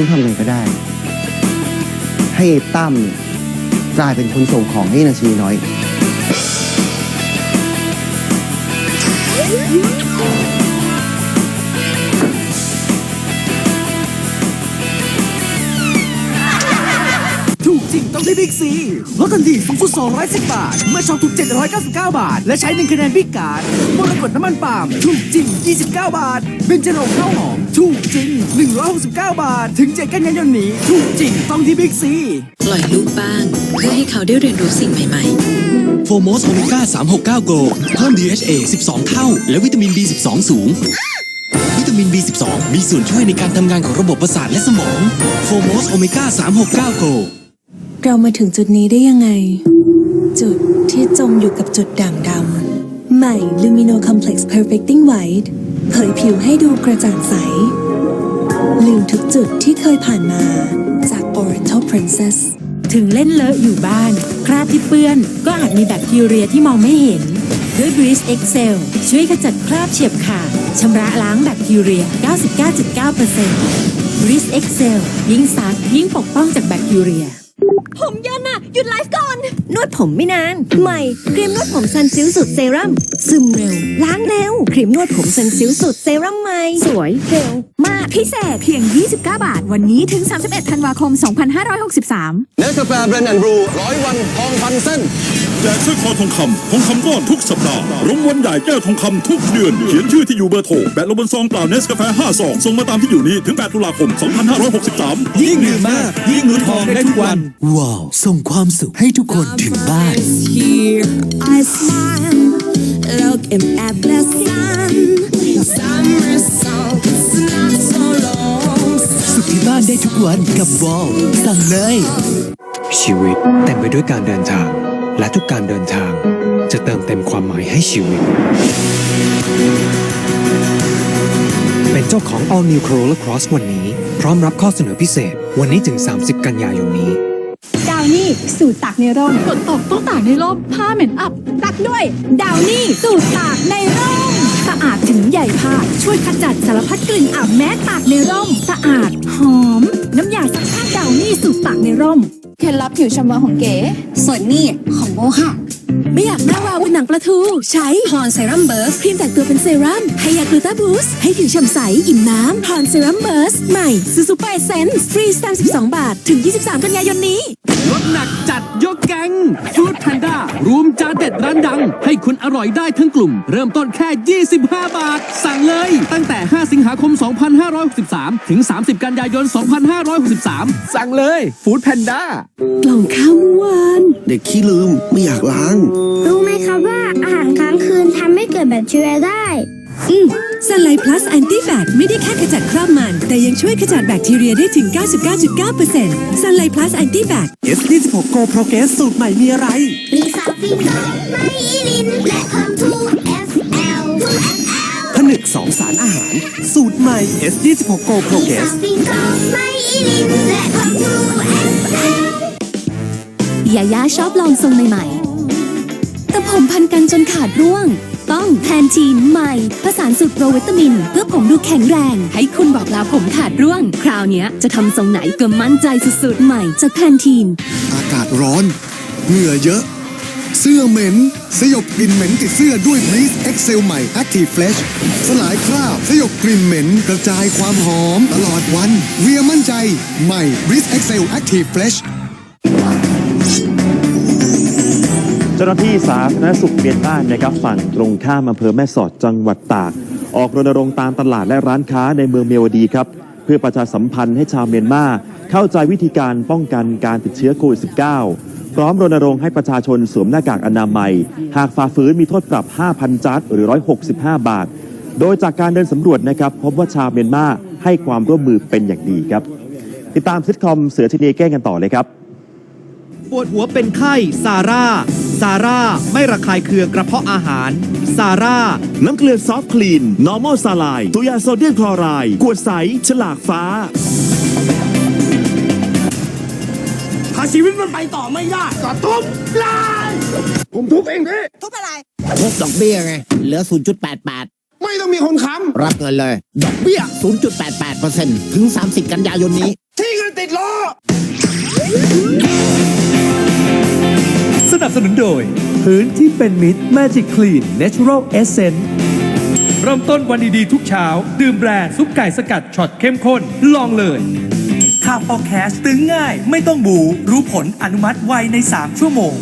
ต้องทำไงก็ได้ ให้ไอ้ตั้มเนี่ยกลายเป็นคนส่งของให้นาชีน้อยถู กจริงต้องที่บิ๊กซีลดทันทีสูงสุด210 บาท เมื่อช็อปถูก 799 บาท และใช้หนึ่งคะแนนพิการ มรกตน้ำมันปาล์มถูกจริง 29 บาท เบนจรงข้าวหอมถูกจริง 169 บาท ถึง7กันยายนนี้ถูกจริงต้องที่บิ๊กซีปล่อยลูกบ้างเพื่อให้เขาได้เรียนรู้สิ่งใหม่โฟโมสโอเมก้า369 Go เพิ่ม DHA 12 เท่า และวิตามิน B12 สูงวิตามิน B12 มีส่วนช่วยในการทำงานของระบบประสาทและสมอง โฟโมสโอเมก้า369 Go เรามาถึงจุดนี้ได้ยังไง จุดที่จมอยู่กับจุดด่างดำใหม่ Lumino Complex Perfecting White เผยผิวให้ดูกระจ่างใส ลืมทุกจุดที่เคยผ่านมาจาก Oriental Princess ถึงเล่นเลอะอยู่บ้าน คราบที่เปื้อน ก็อาจมีแบคทีเรียที่มองไม่เห็น ด้วย Breeze Excel ช่วยขจัดคราบเฉียบขาดชำระล้างแบคทีเรีย 99.9% Breeze Excel ยิ่งซักยิ่งปกป้องจากแบคทีเรีย ผมเยินน่ะ หยุดไลฟ์ก่อน นวดผมไม่นาน ใหม่ ครีมนวดผมซันซิลสูตรเซรั่มซึมเร็ว ล้างเร็ว ครีมนวดผมซันซิลสูตรเซรั่มใหม่ สวยเร็ว มากพิเศษเพียง 29 บาท วันนี้ถึง 31 ธันวาคม 2563เนสกาแฟเบรนด์แอนด์บรูร้อยวันทองพันเส้น แจกสร้อยคอทองคำทองคำก้อนทุกสัปดาห์รางวัลใหญ่แก้วทองคำทุกเดือน เขียนชื่อที่อยู่เบอร์โทรแปะลงบนซองเปล่าเนสกาแฟ5ซองส่งมาตามที่อยู่นี้ถึง 8 ตุลาคม 2563 ยิ่งดื่มมาก ยิ่งรู้ทองได้ทุกวัน ว้าว ส่งความสุขให้ทุกคนถึงบ้าน Here I smile looking at the sun Summer song it's not so long สุขที่บ้านได้ทุกวันกับวอลสั่งเลย ชีวิตเต็มไปด้วยการเดินทาง และทุกการเดินทาง จะเติมเต็มความหมายให้ชีวิต เป็นเจ้าของ All New Corolla Cross วันนี้ พร้อมรับข้อเสนอพิเศษวันนี้ถึง 30 กันยายนนี้าวนี่สูตรตากในร่มฝนตกต้องตากในร่มผ้าเหม็นอับตักด้วย ดาวนี่สูตรตากในร่มสะอาดถึงใหญ่ผ้าช่วยขจัดสารพัดกลิ่นอับแม้ตากในร่ม สะอาดหอม น้ำยาซักผ้าดาวนี่สูตรตากในร่มเคล็ดลับผิวชำวาของเก๋ส่วนนี่ของโบค่ะไม่อยากหน้าวาวเป็นหนังปลาทู ใช้พรเซรั่มเบิร์สครีมแต่งตัวเป็นเซรั่มไฮยากลูตาบูสต์ให้ผิวฉ่ำใส อิ่มน้ำพรเซรั่มเบิร์สใหม่ซูซูเปอร์เซนส์ฟรีส32บาท ถึง 23 กันยายนนี้รถ หนักจัดยกแก๊งฟู้ดแพนด้ารวมจานเด็ดร้านดัง ให้คุณอร่อยได้ทั้งกลุ่ม เริ่มต้นแค่ 25 บาท สั่งเลย ตั้งแต่ 5 สิงหาคม 2563 ถึง 30 กันยายน 2563 สั่งเลยฟู้ดแพนด้ากล่องข้าวเมื่อวานเด็กขี้ลืมไม่อยากล้าง รู้ไหมครับว่าอาหารค้างคืนทำให้เกิดแบคทีเรียได้ อืมซันไลพลัสแอนตี้แบคไม่ได้แค่ขจัดค ราบมัน แต่ยังช่วยขจัดแบคทีเรียได้ถึง 99.9%ซันไลพลัสแอนตี้แบค S26 Go Progress สูตรใหม่มีอะไร มีซาฟิงเกอร์ไมอิลิน และเพิ่มทูเอฟเอลทูเอฟเอลผนึก2สารอาหาร สูตรใหม่ S26 Go มี Progress ซาฟิงเกอร์ไมอิลิน และเพิ่มทูเอฟเอลยาย่าชอบลองทรงใหม่ๆแต่ผมพันกันจนขาดร่วง ต้องแพนทีนใหม่ผสานสูตรโปรวิตามิน เพื่อผมดูแข็งแรง ให้คุณบอกลาผมขาดร่วง คราวนี้จะทำทรงไหนก็มั่นใจสุดๆใหม่จากแพนทีน อากาศร้อน เหงื่อเยอะ เสื้อเหม็น สยบกลิ่นเหม็นติดเสื้อด้วย Breeze Excel ใหม่ Active Fresh สลายคราบสยบกลิ่นเหม็น กระจายความหอมตลอดวัน เวียมั่นใจใหม่ Breeze Excel Active Fresh จ้าหน้าที่สาธารณสุขเมียนมานะครับฝั่งตรงข้ามอำเภอแม่สอดจังหวัดตาก ออกรณรงค์ตามตลาดและร้านค้าในเมืองเมียวดีครับ เพื่อประชาสัมพันธ์ให้ชาวเมียนมาเข้าใจวิธีการป้องกันการติดเชื้อโควิด -19 พร้อมรณรงค์ให้ประชาชนสวมหน้ากากอนามัย หากฝ่าฝืนมีโทษปรับ 5,000 จัดหรือ 165 บาท โดยจากการเดินสำรวจนะครับพบว่าชาวเมียนมาให้ความร่วมมือเป็นอย่างดีครับ ติดตามซิทคอมเสือชนีแก้งกันต่อเลยครับ ปวดหัวเป็นไข้ซาร่า ซาร่า ไม่ระคายเคืองกระเพาะอาหาร ซาร่า น้ำเกลือซอฟต์คลีน นอร์มอลซาลายตัวยาโซเดียมคลอไรด์ขวดใส ฉลากฟ้าถ้าชีวิตมันไปต่อไม่ได้ก็ทุบเลยผมทุบเองพี่ ทุบอะไร ลดดอกเบี้ยไง เหลือ 0.88 ไม่ต้องมีคนค้รับเงินเลย ดอกเบี้ย 0.88%ถึง 30 กันยายนนี้สนั บสนุนโดยพื้นที่เป็นมิตร Magic Clean Natural Essence เริ่มต้นวันดีๆทุกเช้า ดื่มแบรนด์ซุปไก่สกัดช็อตเข้มข้น ลองเลยข่าวพอแคสต์ตึงง่าย ไม่ต้องบู รู้ผลอนุมัติไวใน 3 ชั่วโมง